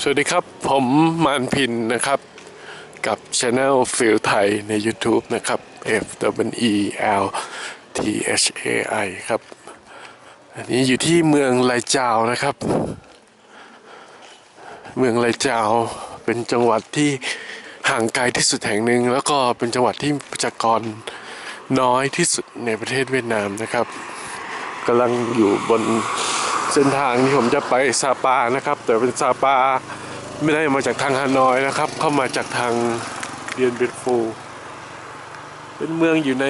สวัสดีครับผมมานพินนะครับ กับช anel ฟิลไทยใน YouTube นะครับ F W E L T H A I ครับ อันนี้อยู่ที่เมืองไลจาวนะครับ เมืองไลจาวเป็นจังหวัดที่ห่างไกลที่สุดแห่งหนึ่ง แล้วก็เป็นจังหวัดที่ประชากรน้อยที่สุดในประเทศเวียดนามนะครับกำลังอยู่บน เส้นทางที่ผมจะไปซาปานะครับ แต่เป็นซาปาไม่ได้มาจากทางฮานอยนะครับ เข้ามาจากทางเดียนเบยดฟู เป็นเมืองอยู่ใน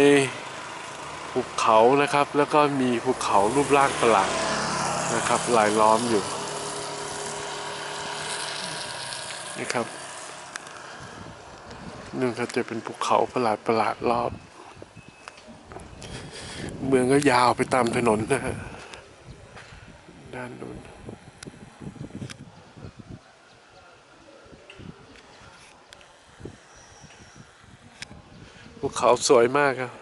ภูเขานะครับ แล้วก็มีภูเขารูปร่างประหลาดนะครับลายล้อมอยู่นี่ครับนู่นก็จะเป็นภูเขาประหลาดประหลาดรอบ เมืองก็ยาวไปตามถนนนะฮะ ด้านนู้นภูเขาสวยมากครับ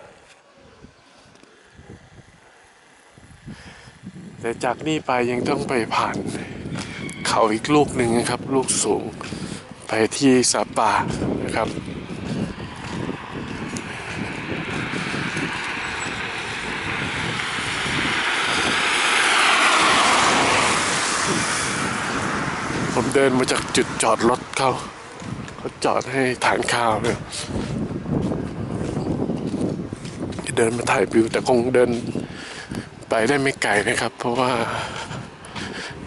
แต่จากนี่ไปยังต้องไปผ่านเขาอีกลูกหนึ่งนะครับ ลูกสูงไปที่ซาปานะครับ ผมเดินมาจากจุดจอดรถเขาเขาจอดให้ทานข้าวเนี่ยเดินมาถ่ายวิวแต่คงเดินไปได้ไม่ไกลนะครับ เพราะว่า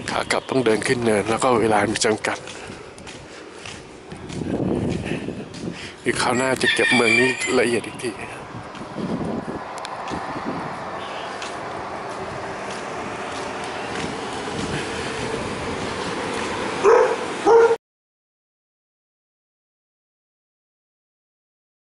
ขากลับต้องเดินขึ้นเนิน แล้วก็เวลามีจำกัด อีกคราวหน้าจะเก็บเมืองนี้ละเอียดอีกที